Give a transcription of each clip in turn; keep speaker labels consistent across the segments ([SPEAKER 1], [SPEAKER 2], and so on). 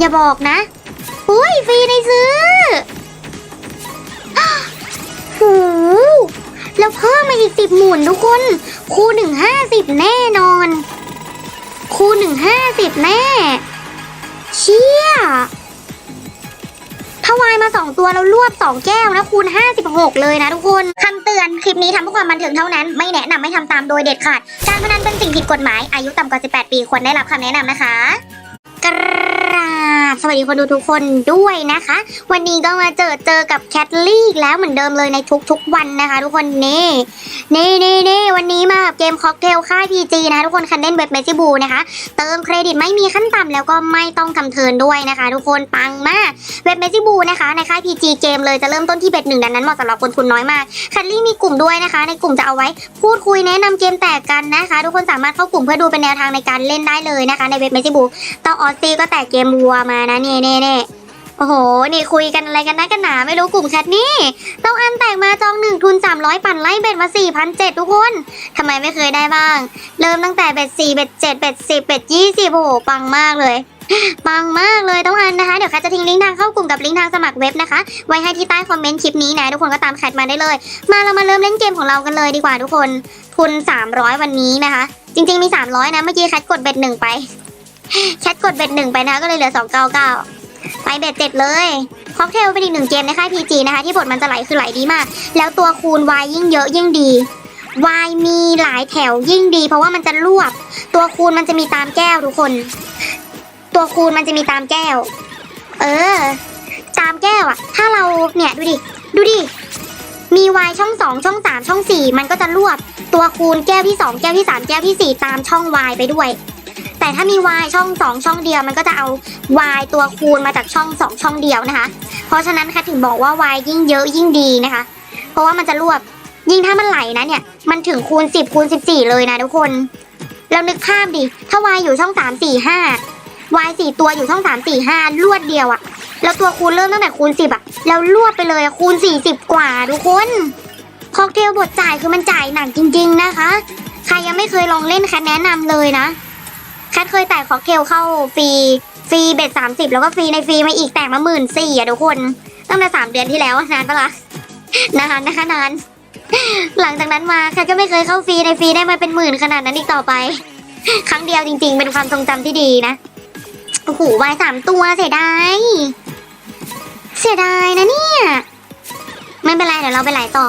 [SPEAKER 1] อย่าบอกนะ อุ้ยฟรีในซื้อโหแล้วเพิ่มมาอีกสิบหมุนทุกคน คูหนึ่งห้าสิบแน่นอน คูหนึ่งห้าสิบแน่ เชี่ยถ้าวายมาสองตัวแล้วรวบสองแก้วนะคูณห้าสิบหกเลยนะทุกคนคำเตือนคลิปนี้ทำเพื่อความบันเทิงเท่านั้น ไม่แนะนำไม่ทำตามโดยเด็ดขาด การพนันเป็นสิ่งผิดกฎหมายอายุต่ำกว่า 18 ปีควรได้รับคำแนะนำนะคะ สวัสดีคนดูทุกคนด้วยนะคะ วันนี้ก็มาเจอเจอกับแคทลี่อีกแล้วเหมือนเดิมเลยในทุกๆวันนะคะ ทุกคนนี่นี่นี่นี่วันนี้มากับเกมค็อกเทลค่าย PG นะคะทุกคนคันเล่นเว็บเมจิบูนะคะ เติมเครดิตไม่มีขั้นต่ำแล้วก็ไม่ต้องทำเทิร์นด้วยนะคะ ทุกคนปังมากเว็บเมจิบูนะคะในค่าย PG เกมเลยจะเริ่มต้นที่เบ็ดหนึ่งดังนั้นเหมาะสำหรับคนทุนน้อยมากแคทลี่มีกลุ่มด้วยนะคะ ในกลุ่มจะเอาไว้พูดคุยแนะนำเกมแตกกันนะคะ ทุกคนสามารถเข้ากลุ่มเพื่อดูเป็นแนวทางในการเล่นได้เลยนะคะ ในเว็บเมจิบูตอออสซี่ก็แตกเกมวัวมานะเน่เน่เน่โอ้โห นี่คุยกันอะไรกันนะกันหนาไม่รู้กลุ่มแชทนี่ต้องอันแตกมาจองหนึ่งทุน 300 ปั่นไล่เบ็ดมา 4,700 ทุกคนทำไมไม่เคยได้บ้าง เริ่มตั้งแต่เบ็ด4เบ็ด7เบ็ด10เบ็ด20โอ้โหปังมากเลยปังมากเลยต้องอันนะคะ เดี๋ยวแคทจะทิ้งลิงก์ทางเข้ากลุ่มกับลิงก์ทางสมัครเว็บนะคะ ไว้ให้ที่ใต้คอมเมนต์คลิปนี้นะ ทุกคนก็ตามแคทมาได้เลย มาเรามาเริ่มเล่นเกมของเรากันเลยดีกว่าทุกคนทุน 300 วันนี้นะคะ จริง ๆมี 300 นะ เมื่อกี้แคทกดเบ็ดหนึ่งไป แคทกดเบ็ดหนึ่งไปนะก็เลยเหลือ299ไปเบ็ดเจ็ดเลยค็อกเทลเป็นอีกหนึ่งเกมในค่าย PG นะคะ ที่บทมันจะไหลคือไหลดีมาก แล้วตัวคูณ Y ยิ่งเยอะยิ่งดี Y มีหลายแถวยิ่งดี เพราะว่ามันจะรวบ ตัวคูณมันจะมีตามแก้วทุกคน ตัวคูณมันจะมีตามแก้ว เออ ตามแก้วอะถ้าเราเนี่ยดูดิ ดูดิ มี Y ช่องสองช่องสามช่องสี่มันก็จะรวบ ตัวคูณแก้วที่สองแก้วที่สามแก้วที่สี่ตามช่อง Y ไปด้วย แต่ถ้ามี Y ช่องสองช่องเดียวมันก็จะเอา Y ตัวคูณมาจากช่องสองช่องเดียวนะคะ เพราะฉะนั้นค่ะถึงบอกว่า Y ยิ่งเยอะยิ่งดีนะคะ เพราะว่ามันจะรวบยิ่งถ้ามันไหลนะเนี่ยมันถึงคูณ 10คูณ14 เลยนะทุกคนแล้วนึกภาพดิถ้า Y อยู่ช่อง 3 4 5 Y สี่ตัวอยู่ช่อง 3 4 5 รวดเดียวอะแล้วตัวคูณเริ่มตั้งแต่คูณ 10อะแล้วรวบไปเลยคูณ 40 กว่าทุกคนค็อกเทลบทจ่ายคือมันจ่ายหนักจริง ๆ นะคะ ใครยังไม่เคยลองเล่นคทแนะนำเลยนะ แคทเคยแตกค็อกเทลเข้าฟรีฟรีเบ็ดสามสิบแล้วก็ฟรีในฟรีมาอีกแตกมาหมื่นสี่อะทุกคนตั้งแต่สามเดือนที่แล้วนานปะละ่ะนานนะคะนาน หลังจากนั้นมาแคทก็ไม่เคยเข้าฟรีในฟรีได้มาเป็นหมื่นขนาดนั้นอีกต่อไป ครั้งเดียวจริง ๆ เป็นความทรงจำที่ดีนะโอ้โหวายสามตัวเสียดายเสียดายนะเนี่ยไม่เป็นไรเดี๋ยวเราไปไหลต่อ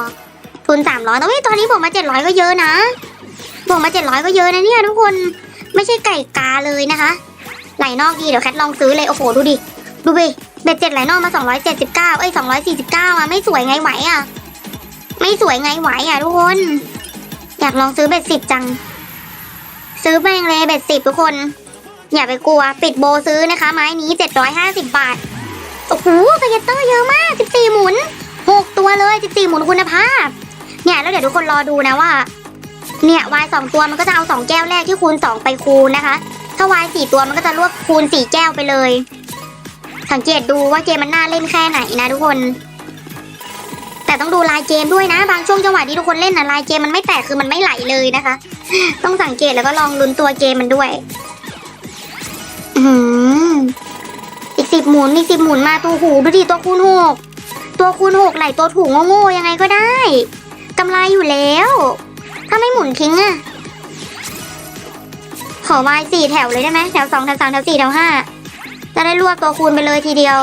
[SPEAKER 1] ทุนสามร้อยแต่ว่าตอนนี้ผมมาเจ็ดร้อยก็เยอะนะผมมาเจ็ดร้อยก็เยอะนะเนี่ยทุกคน ไม่ใช่ไก่กาเลยนะคะ ไหลนอกดีเดี๋ยวแคทลองซื้อเลย โอ้โห ดูดิ ดูดิเบ็ดเจ็ดไหลนอกมาสองร้อยเจ็ดสิบเก้าเอ้ยสองร้อยสี่สิบเก้าอะ ไม่สวยไงไหวอะ ไม่สวยไงไหวอะทุกคน อยากลองซื้อเบ็ดสิบจัง ซื้อแมงเลยเบ็ดสิบทุกคน อย่าไปกลัว ปิดโบซื้อนะคะ ไม้นี้เจ็ดร้อยห้าสิบบาท โอ้โหสเก็ตเตอร์เยอะมากสิบสี่หมุนหกตัวเลยสิบสี่หมุนคุณภาพ เนี่ย แล้วเดี๋ยวทุกคนรอดูนะว่า เนี่ยวายสองตัวมันก็จะเอาสองแก้วแรกที่คูณสองไปคูณนะคะ ถ้าวายสี่ตัวมันก็จะรวบคูณสี่แก้วไปเลย สังเกตดูว่าเกมมันน่าเล่นแค่ไหนนะทุกคน แต่ต้องดูลายเกมด้วยนะ บางช่วงจังหวะที่ทุกคนเล่นนะลายเกมมันไม่แตกคือมันไม่ไหลเลยนะคะ ต้องสังเกตแล้วก็ลองลุ้นตัวเกมมันด้วย อืมอีกสิบหมุนอีกสิบหมุนมาตัวหูดูดิตัวคูณหกตัวคูณหกไหลตัวถูกโง่ๆยังไงก็ได้กำไรอยู่แล้ว ถ้าไม่หมุนทิ้งอะขอวายสี่แถวเลยได้ไหมแถวสองแถวสามแถวสี่แถวห้าจะได้รวบตัวคูณไปเลยทีเดียว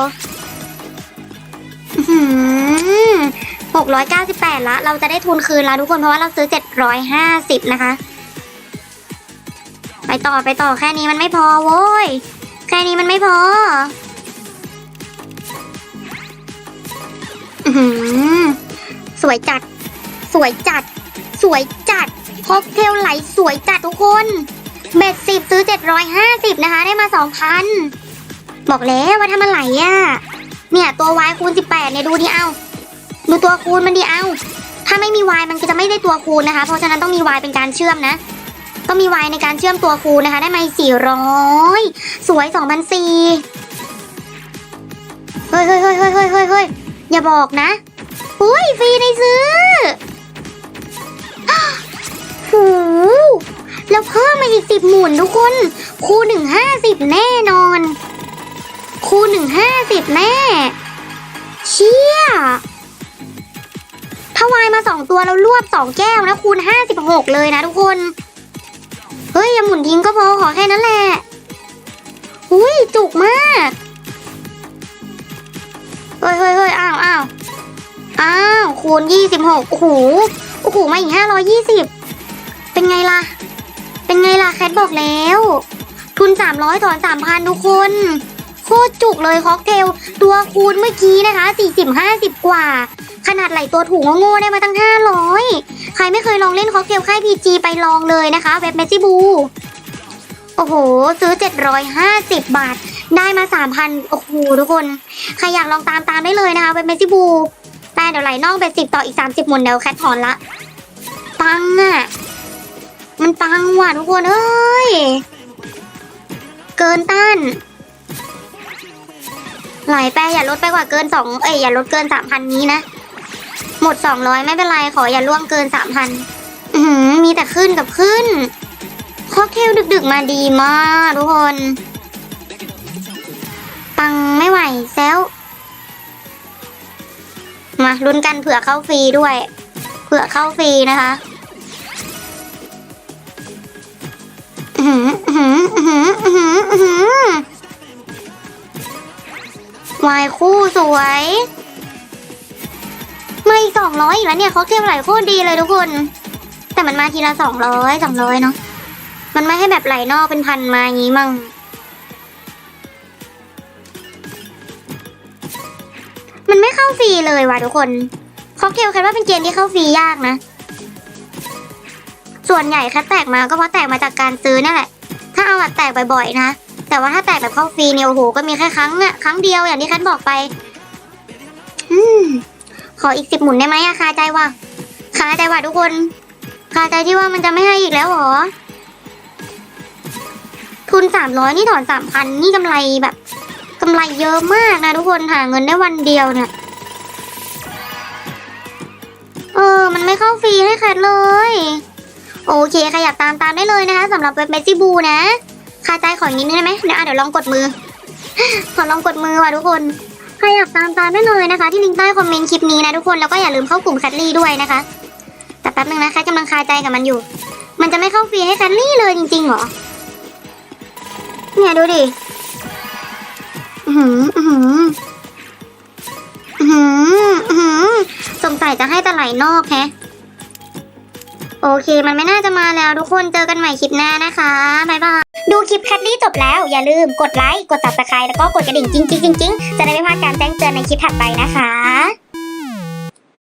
[SPEAKER 1] หกร้อยเก้าสิบแปดละ เราจะได้ทุนคืนแล้วทุกคนเพราะว่าเราซื้อเจ็ดร้อยห้าสิบนะคะ ไปต่อไปต่อแค่นี้มันไม่พอโว้ย แค่นี้มันไม่พออื้อหือสวยจัด สวยจัด สวยจัดค็อกเทลไหลสวยจัดทุกคนเบ็ดสิบซื้อเจ็ดร้อยห้าสิบนะคะ ได้มาสองพันบอกแล้วว่าถ้ามันไหลอะเนี่ย ตัววายคูณสิบแปดเนี่ยดูดิเอาดูตัวคูณมันดิเอาถ้าไม่มีวายมันก็จะไม่ได้ตัวคูณนะคะ เพราะฉะนั้นต้องมีวายเป็นการเชื่อมนะต้องมีวายในการเชื่อมตัวคูณนะคะ ได้มาสี่ร้อยสวยสองพันสี่เฮ้ยเฮ้ยเฮ้ยเฮ้ยเฮ้ยเฮ้ยอย่าบอกนะ อุ้ยฟรีในซื้อ แล้วเพิ่มมาอีกสิบหมุนทุกคน คูหนึ่งห้าสิบแน่นอน คูหนึ่งห้าสิบแม่เชี่ยถ้าวายมาสองตัวเรารวบสองแก้วนะ คูณห้าสิบหกเลยนะทุกคน เฮ้ยอย่าหมุนทิ้งก็พอขอแค่นั้นแหละ อุ้ยจุกมากเฮ้ยเฮ้ยเฮ้ยอ้าวอ้าวอ้าวคูณยี่สิบหกโอ้โหโอ้โหมาอีกห้าร้อยี่สิบ เป็นไงล่ะ เป็นไงล่ะแคทบอกแล้ว ทุนสามร้อยถอนสามพันทุกคน โคตรจุกเลยค็อกเทลตัวคูณเมื่อกี้นะคะสี่สิบห้าสิบกว่า ขนาดไหลตัวถูกโง่ๆได้มาตั้งห้าร้อยใครไม่เคยลองเล่นค็อกเทลค่ายพีจีไปลองเลยนะคะ เว็บเมจิบู โอ้โห ซื้อ 750 บาท ได้มา 3,000 โอ้โห ทุกคน ใครอยากลองตามตามได้เลยนะคะเว็บเมจิบูแต่เดี๋ยวไหลนอกเป็นสิบต่ออีก 30หมุนเดี๋ยวแคทถอนละปังอะ่ะ มันปังว่ะทุกคนเอ้ย เกินต้านไหลแปอย่าลดไปกว่าเกินสองเอ้ยอย่าลดเกินสามพันนี้นะ หมดสองร้อยไม่เป็นไร ขออย่าล่วงเกินสามพันมีแต่ขึ้นกับขึ้นค็อกเทลดึกๆมาดีมากทุกคนปังไม่ไหวแซวมาลุ้นกันเผื่อเข้าฟรีด้วย เผื่อเข้าฟรีนะคะ วายคู่สวย ไมาอีกสองร้อยอีกแล้วเนี่ยเขาเทียบไหลโคตรดีเลยทุกคน แต่มันมาทีละสองร้อยสองร้อยเนาะมันไม่ให้แบบไหลนอกเป็นพันมาอย่างงี้มั่งมันไม่เข้าฟรีเลยว่ะทุกคนค็อกเทลคิดว่าเป็นเกมที่เข้าฟรียากนะ ส่วนใหญ่แค่แตกมาก็เพราะแตกมาจากการซื้อนั่นแหละ ถ้าเอาแบบแตกบ่อยๆนะ แต่ว่าถ้าแตกแบบเข้าฟรีเนี่ยโอ้โหก็มีแค่ครั้งอะครั้งเดียวอย่างที่แคทบอกไป อืมขออีกสิบหมุนได้ไหมอะคาใจว่ะคาใจว่ะทุกคนคาใจที่ว่ามันจะไม่ให้อีกแล้วหรอ ทุนสามร้อยนี่ถอนสามพันนี่กำไรแบบกำไรเยอะมากนะทุกคนหาเงินได้วันเดียวเนี่ยเออ มันไม่เข้าฟรีให้แคทเลย โอเคใครอยากตามตามได้เลยนะคะสำหรับเว็บเมจิบูนะคาใจขออีกนิดนึงได้ไหมเดี๋ยวอะเดี๋ยวลองกดมือ ขอลองกดมือว่ะทุกคนใครอยากตามตามได้เลยนะคะ ที่ลิงก์ใต้คอมเมนต์คลิปนี้นะทุกคนแล้วก็อย่าลืมเข้ากลุ่มแคทลี่ด้วยนะคะ แต่แป๊บนึงนะแคทกำลังคาใจกับมันอยู่ มันจะไม่เข้าฟรีให้แคทลี่เลยจริงๆหรอเนี่ยดูดิหืออือหืออือหืออือหือสงสัยจะให้ต่ไหลนอกแฮะ โอเค มันไม่น่าจะมาแล้วทุกคนเจอกันใหม่คลิปหน้านะคะบ๊ายบายดูคลิปแคทลี่จบแล้ว อย่าลืมกดไลค์กด subscribe แล้วก็กดกระดิ่งจริงๆๆๆจะได้ไม่พลาดการแจ้งเตือนในคลิปถัดไปนะคะ